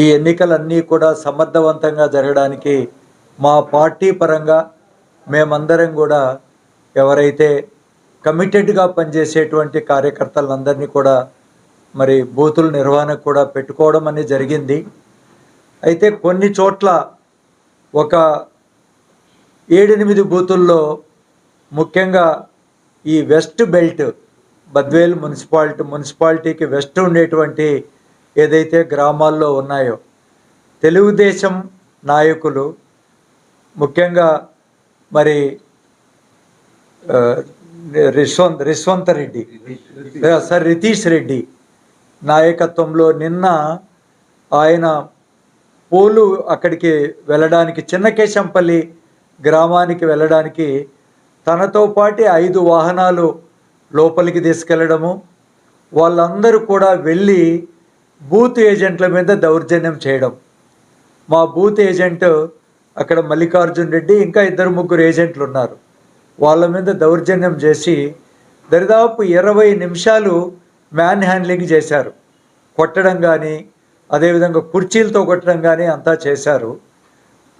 ఈ ఎన్నికలన్నీ కూడా సమర్థవంతంగా జరగడానికి మా పార్టీ పరంగా మేమందరం కూడా ఎవరైతే కమిటెడ్గా పనిచేసేటువంటి కార్యకర్తలందరినీ కూడా మరి బూతుల నిర్వహణకు కూడా పెట్టుకోవడం అనేది జరిగింది. అయితే కొన్ని చోట్ల ఒక ఏడెనిమిది బూతుల్లో ముఖ్యంగా ఈ వెస్ట్ బెల్ట్ బద్వేల్ మున్సిపాలిటీ మున్సిపాలిటీకి వెస్ట్ ఉండేటువంటి ఏదైతే గ్రామాల్లో ఉన్నాయో తెలుగుదేశం నాయకులు ముఖ్యంగా మరి రిశ్వంత్ రిశ్వంత్ రెడ్డి సార్ రితీష్ రెడ్డి నాయకత్వంలో నిన్న ఆయన పోలు అక్కడికి వెళ్ళడానికి చిన్నకేశంపల్లి గ్రామానికి వెళ్ళడానికి తనతో పాటు ఐదు వాహనాలు లోపలికి తీసుకెళ్ళడము వాళ్ళందరూ కూడా వెళ్ళి బూత్ ఏజెంట్ల మీద దౌర్జన్యం చేయడం. మా బూత్ ఏజెంట్ అక్కడ మల్లికార్జున్ రెడ్డి ఇంకా ఇద్దరు ముగ్గురు ఏజెంట్లు ఉన్నారు. వాళ్ళ మీద దౌర్జన్యం చేసి దరిదాపు ఇరవై నిమిషాలు మ్యాన్ హ్యాండ్లింగ్ చేశారు. కొట్టడం కానీ అదేవిధంగా కుర్చీలతో కొట్టడం కానీ అంతా చేశారు.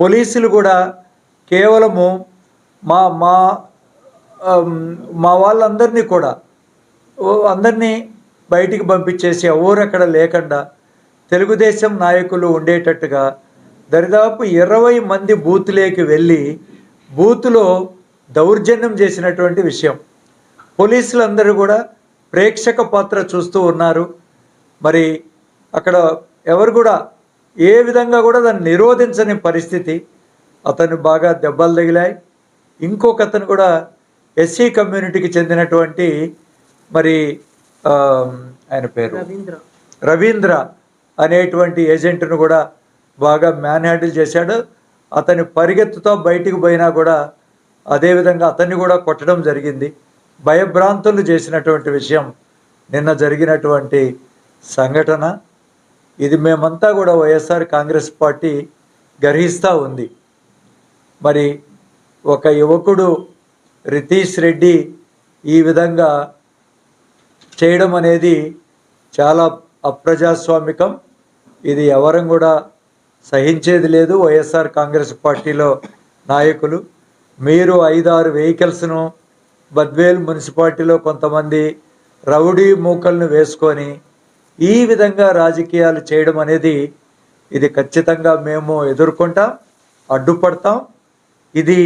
పోలీసులు కూడా కేవలము మా మా మా వాళ్ళందరినీ కూడా అందరినీ బయటికి పంపించేసి ఎవరు అక్కడ లేకుండా తెలుగుదేశం నాయకులు ఉండేటట్టుగా దరిదాపు ఇరవై మంది బూత్లేకి వెళ్ళి బూత్లో దౌర్జన్యం చేసినటువంటి విషయం. పోలీసులందరూ కూడా ప్రేక్షక పాత్ర చూస్తూ ఉన్నారు. మరి అక్కడ ఎవరు కూడా ఏ విధంగా కూడా దాన్ని నిరోధించని పరిస్థితి. అతను బాగా దెబ్బలు తగిలాయి. ఇంకొక అతను కూడా ఎస్సీ కమ్యూనిటీకి చెందినటువంటి మరి ఆయన పేరు రవీంద్ర. అనేటువంటి ఏజెంట్ను కూడా బాగా మ్యాన్ హ్యాండిల్ చేశాడు. అతని పరిగెత్తుతో బయటికి పోయినా కూడా అదేవిధంగా అతన్ని కూడా కొట్టడం జరిగింది. భయభ్రాంతులు చేసినటువంటి విషయం నిన్న జరిగినటువంటి సంఘటన. ఇది మేమంతా కూడా వైఎస్ఆర్ కాంగ్రెస్ పార్టీ గర్హిస్తూ ఉంది. మరి ఒక యువకుడు రితీష్ రెడ్డి ఈ విధంగా చేయడం అనేది చాలా అప్రజాస్వామికం. ఇది ఎవరం కూడా సహించేది లేదు. వైఎస్ఆర్ కాంగ్రెస్ పార్టీలో నాయకులు. మీరు ఐదారు వెహికల్స్ను బద్వేల్ మున్సిపాలిటీలో కొంతమంది రౌడీ మూకలను వేసుకొని ఈ విధంగా రాజకీయాలు చేయడం అనేది ఇది ఖచ్చితంగా మేము ఎదుర్కొంటాం అడ్డుపడతాం. ఇది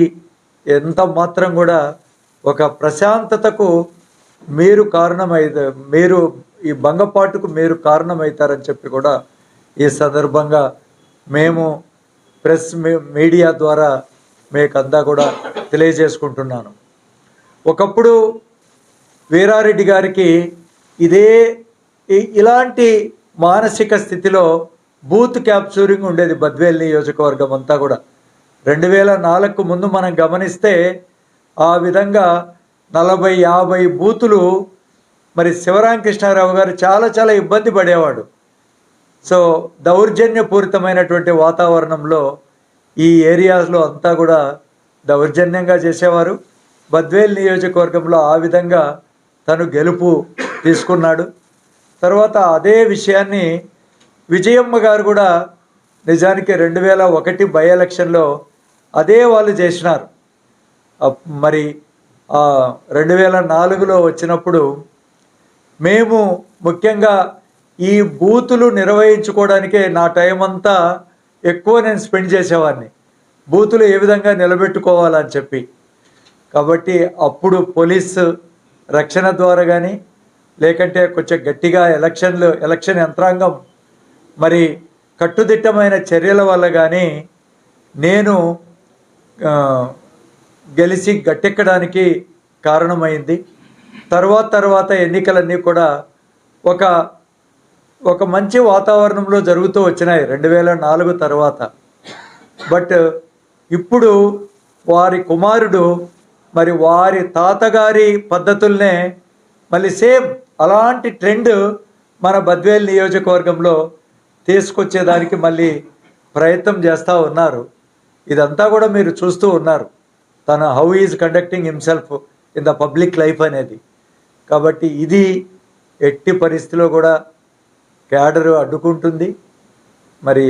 ఎంత మాత్రం కూడా ఒక ప్రశాంతతకు మీరు కారణమై మీరు ఈ భంగపాటుకు మీరు కారణమవుతారని చెప్పి కూడా ఈ సందర్భంగా మేము ప్రెస్ మీ- మీడియా ద్వారా మీకంతా కూడా తెలియజేసుకుంటున్నాను. ఒకప్పుడు వీరారెడ్డి గారికి ఇదే ఇలాంటి మానసిక స్థితిలో బూత్ క్యాప్చూరింగ్ ఉండేది బద్వేల్ నియోజకవర్గం అంతా కూడా. రెండు వేల నాలుగుకు ముందు మనం గమనిస్తే ఆ విధంగా నలభై యాభై బూతులు మరి శివరామకృష్ణారావు గారు చాలా చాలా ఇబ్బంది పడేవాడు. సో దౌర్జన్యపూరితమైనటువంటి వాతావరణంలో ఈ ఏరియాస్లో అంతా కూడా దౌర్జన్యంగా చేసేవారు. బద్వేల్ నియోజకవర్గంలో ఆ విధంగా తను గెలుపు తీసుకున్నాడు. తర్వాత అదే విషయాన్ని విజయమ్మ గారు కూడా నిజానికి రెండు వేల ఒకటి బై ఎలక్షన్లో అదే వాళ్ళు చేసినారు. అప్- మరి రెండు వేల నాలుగులో వచ్చినప్పుడు మేము ముఖ్యంగా ఈ బూతులు నిర్వహించుకోవడానికే నా టైం అంతా ఎక్కువ నేను స్పెండ్ చేసేవాడిని బూతులు ఏ విధంగా నిలబెట్టుకోవాలని చెప్పి. కాబట్టి అప్పుడు పోలీస్ రక్షణ ద్వారా కానీ లేకంటే కొంచెం గట్టిగా ఎలక్షన్లు ఎలక్షన్ యంత్రాంగం మరి కట్టుదిట్టమైన చర్యల వల్ల కానీ నేను గెలిచి గట్టెక్కడానికి కారణమైంది. తర్వాత తర్వాత ఎన్నికలన్నీ కూడా ఒక ఒక మంచి వాతావరణంలో జరుగుతూ వచ్చినాయి రెండు వేల నాలుగు తర్వాత. బట్ ఇప్పుడు వారి కుమారుడు మరి వారి తాతగారి పద్ధతుల్నే మళ్ళీ సేమ్ అలాంటి ట్రెండ్ మన బద్వేల్ నియోజకవర్గంలో తీసుకొచ్చేదానికి మళ్ళీ ప్రయత్నం చేస్తూ ఉన్నారు. ఇదంతా కూడా మీరు చూస్తూ ఉన్నారు. తన how is conducting himself in the public life అనేది. కాబట్టి ఇది ఎట్టి పరిస్థితిలో కూడా క్యాడర్ అడ్డుకుంటుంది. మరి